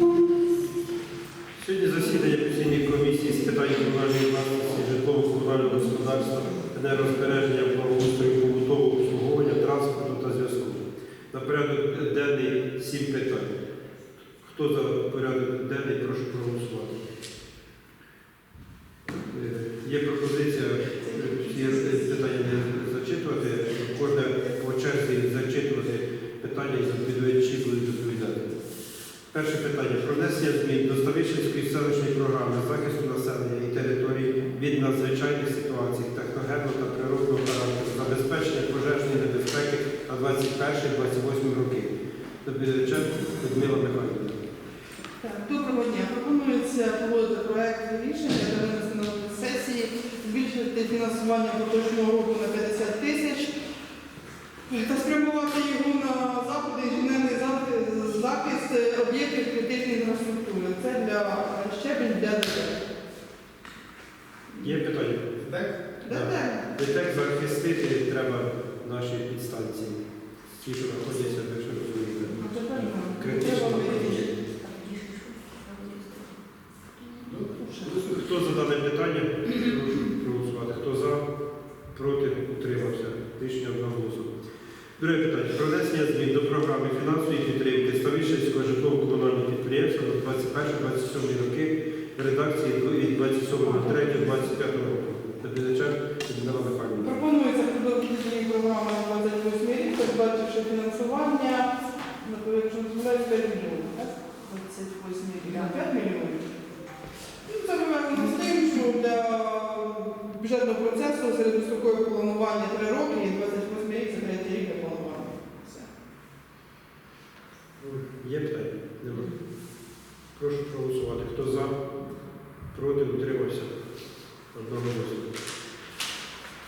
Сьогодні засідання постійної комісії з питань комунальної власності, житлово-комунального господарства, енергозбереження, благоустрою, побутового обслуговування, транспорту та зв'язку. На порядок денний сім питань. Хто за порядок денний, прошу проголосувати. Е, Є пропозиція е, всі питання не зачитувати, кожне по черзі зачитувати питання і відповідачі будуть відповідати. Перше питання про внесення змін до Ставищенської селищної програми захисту населення і територій від надзвичайних ситуацій техногенного та природного характеру, забезпечення пожежної небезпеки на 21-28 роки. Доповідачем Людмила Михайлівна. Доброго дня. Пропонується погодити проект рішення та винести на сесії, збільшити фінансування поточного року на 50 тисяч та спрямувати його на заходи інженерний захист- захист об'єктів критичної інфраструктури. Це для щебень для дітей. Є питання? Дітей. Детек захистити треба наші підстанції. Ті, що знаходяться, ви що розумієте. Нам Критично. Хто за дане питання? Прошу проголосувати. Хто за? Проти? Утримався. Рішення одноголосно. Друге питання. Про внесення змін до програми фінансової підтримки Ставищенського житлово-комунального підприємства на 21-27 роки редакції від 27.03.25 року. Доповідачем Людмила Михайлівна. Пропонується продовження програми на 28 рік, передбачивши фінансування, якщо не помиляюсь, 5 мільйонів. так? 28 рік, а 5 мільйонів. Ну, Це пов'язано з тим, що для бюджетного процесу середньострокове планування 3 роки і 28 рік це третій рік для планування. Все. Є питання? Нема. Прошу проголосувати. Хто за? Проти? Утримався? Одноголосно.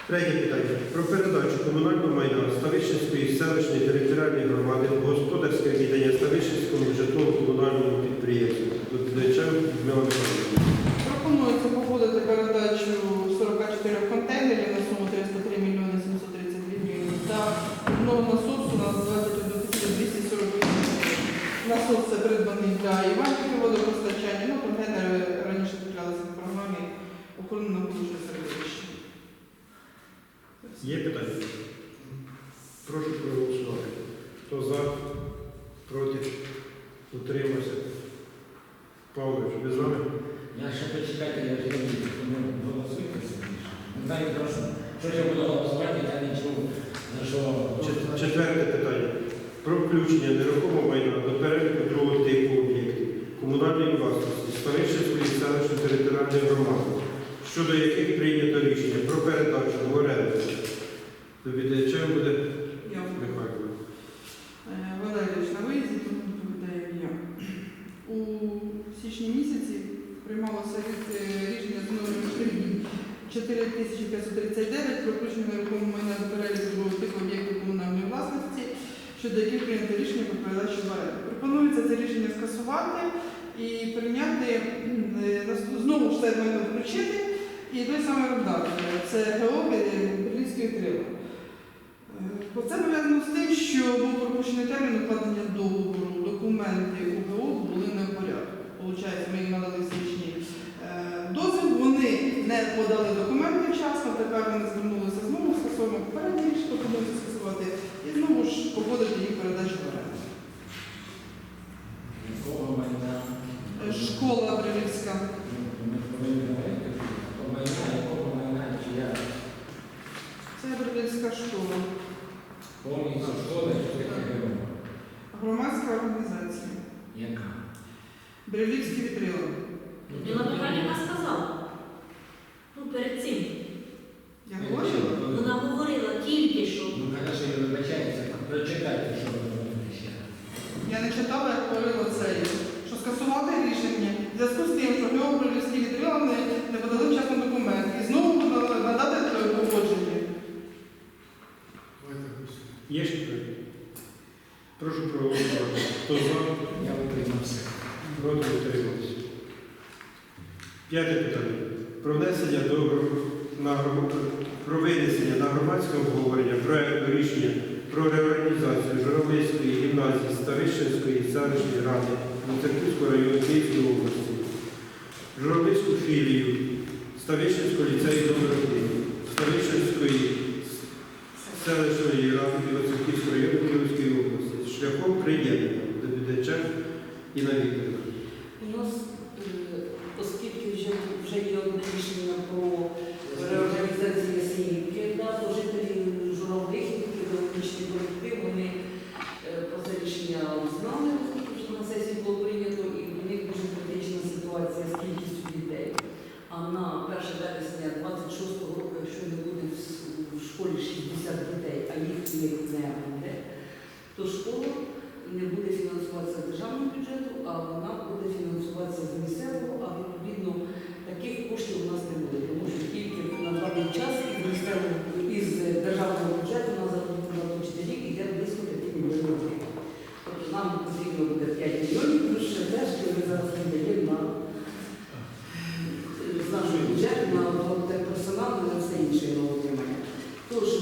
Третє питання. Про передачу комунального майна Ставищенської селищної територіальної громади господарське віддання Ставищенському житлово-комунальному підприємству. Доповідачем Людмила Михайлівна. Пропонується погодити передачу 44 контейнерів на суму 303 мільйони 732 гривень та одного насосу на 21 248 гривень. Насос це придбаний для Іванківки водопостачання, ну контейнери раніше куплялися в програмі охорони навколишнього середовища. Є питання? Прошу проголосувати. Хто за? Проти? Утримався? Павлович, ви з нами? Я ще почекайте, я вже не голосуйте сильніше. Не знаю просто, що я буду голосувати, я не чув, за що. Чет- Четверте питання. Про включення нерухомого майна до переліку другого типу об'єктів комунальної власності Ставищенської селищної територіальної громади, щодо яких прийнято рішення про передачу в оренду. Доповідачем буде Я Михайло. Е, Валерійович, на виїзді тому доповідає я. У січні місяці приймалося від- е, рішення з номером 4539 про включення нерухомого майна до переліку другого типу об'єктів комунальної власності, щодо яких прийнято рішення про передачу в оренду. Пропонується це рішення скасувати і прийняти е, знову ж це майно включити і той самий редактор. Це ГО Берлінської крила. Бо це пов'язано з тим, що був пропущений термін укладення договору, документи УГО були не в порядку. Получається, ми їм надали січні дозвіл, вони не подали документи вчасно, тепер вони звернулися знову скасовуємо попереднє рішення, пропонується скасувати і знову ж погодити їх передачу в оренду. Якого майна? Е, Школа Брилівська. Ми повинні говорити, то майна, якого майна, чи я Це Брилівська школа, повністю що таке говорю? громадська організація. Яка? Брилівські вітрила. Михайлівна сказала. П'яте питання. Про внесення до на, про винесення на громадське обговорення проєкту рішення про реорганізацію Журавлівської гімназії Старищенської селищної ради Луцерківського району Київської області, Журавлівську філію Ставищенського ліцею номер 1 Ставищенської селищної ради Білоцерківського району Київської області. Шляхом приєднання до БДЧ і на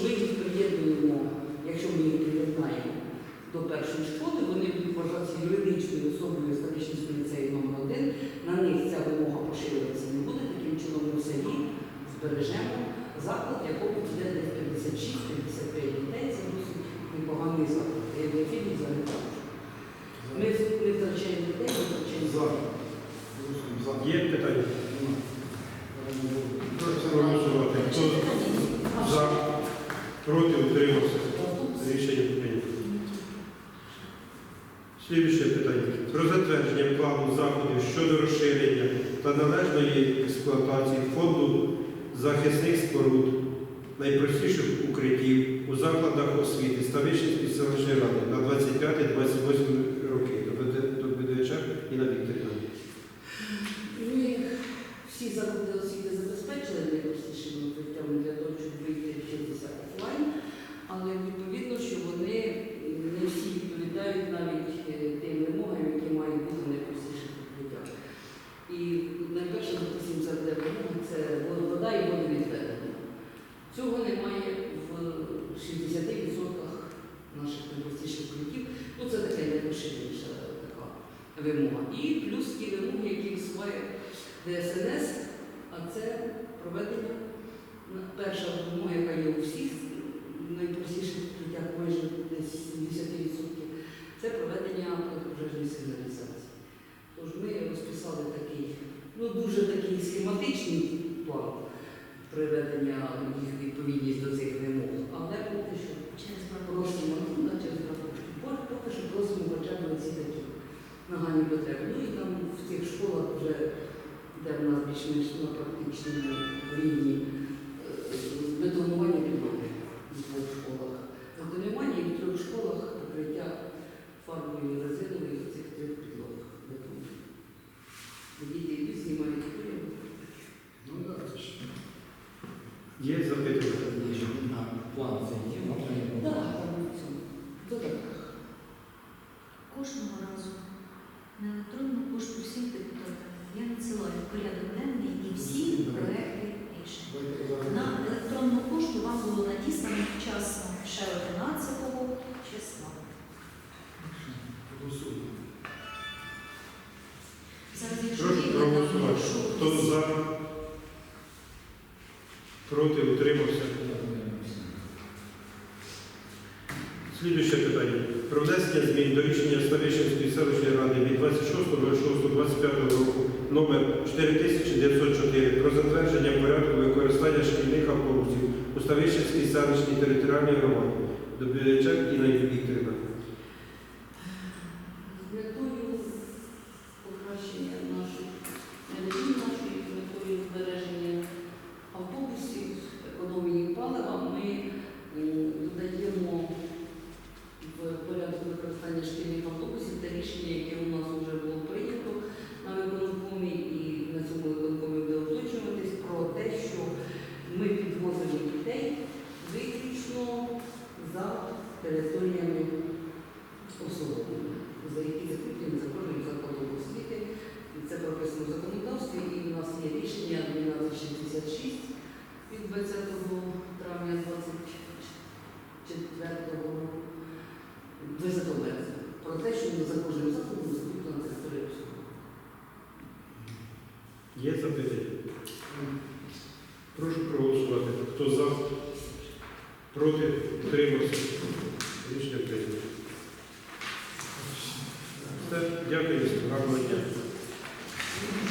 ми їх приєднуємо, якщо ми їх приєднаємо до першої школи, вони будуть вважатися юридичною особою Ставищенського ліцею номер 1 На них ця вимога поширюватися не буде. Таким чином ми все рік збережемо заклад, якого буде десь 56-55 дітей. Це досить непоганий заклад. Я не фільм взагалі. Ми втрачаємо дітей, ми втрачаємо Є питання? Прошу проголосувати. Хто за, проти, утримався? Рішення прийнято. Слідуюче питання. Про затвердження плану заходів щодо розширення та належної експлуатації фонду захисних споруд найпростіших укриттів у закладах освіти Ставищенської селищної ради на 25-28 роки. До БДЧ і на Вікторівна. Ми всі заклади освіти забезпечили найпростішими укриттями для того, щоб вийти вчитися офлайн, але відповідно, що вони не всі відповідають навіть е, тим вимогам, які мають бути в найпростіших укриттях. І найперше, допустимо, це буде вимога, це вода і водовідведення. Цього немає в 60% наших найпростіших укриттів. Ну, це таке найпоширеніша така вимога. І плюс ті вимоги, які висуває ДСНС, а це проведення перша вимога, яка є у всіх найпростіших укриттях, майже десь 70%, це проведення пожежної сигналізації. Тож ми розписали такий, ну дуже такий схематичний план приведення їх відповідність до цих вимог, але поки що Через просимо, ну, через. Поки- що просимо хоча б ці нагальні потреби. Ну і там в цих школах вже, де в нас більш-менш на практичному рівні е, бетонування підлоги в двох школах. Бетонування і в трьох школах покриття фарбою і резиновою в цих трьох підлогах бетонних. Діти йдуть, знімають курів. Є запитання? План це є, можна його? Так, там в цьому. Так. Кожного разу на електронну пошту всім депутатам я надсилаю порядок денний і всі проекти рішень. На електронну пошту вам було надіслано вчасно ще 11 внесення змін до рішення Ставищенської селищної ради від 26.06.25 року номер 4904 про затвердження порядку використання шкільних автобусів у Ставищенській селищній територіальній громаді. До Білячак Інна Вікторівна. З метою покращення наших мережі, нашої з метою збереження автобусів, економії палива, ми м, додаємо в порядок використання шкільних автобусів те рішення, яке у нас вже було прийнято на виконкомі і на цьому виконкомі буде уточнюватись про те, що ми підвозимо дітей виключно за територіями особливими, за які закріплені за кожним закладом освіти. Це прописано в законодавстві, і в нас є рішення 1266 від 20 травня 24 року, 20 березня, про те, що за кожним закладом закріплена територія особи. Є запитання? Прошу проголосувати. Хто за? Проти? Утримався? Рішення прийнято.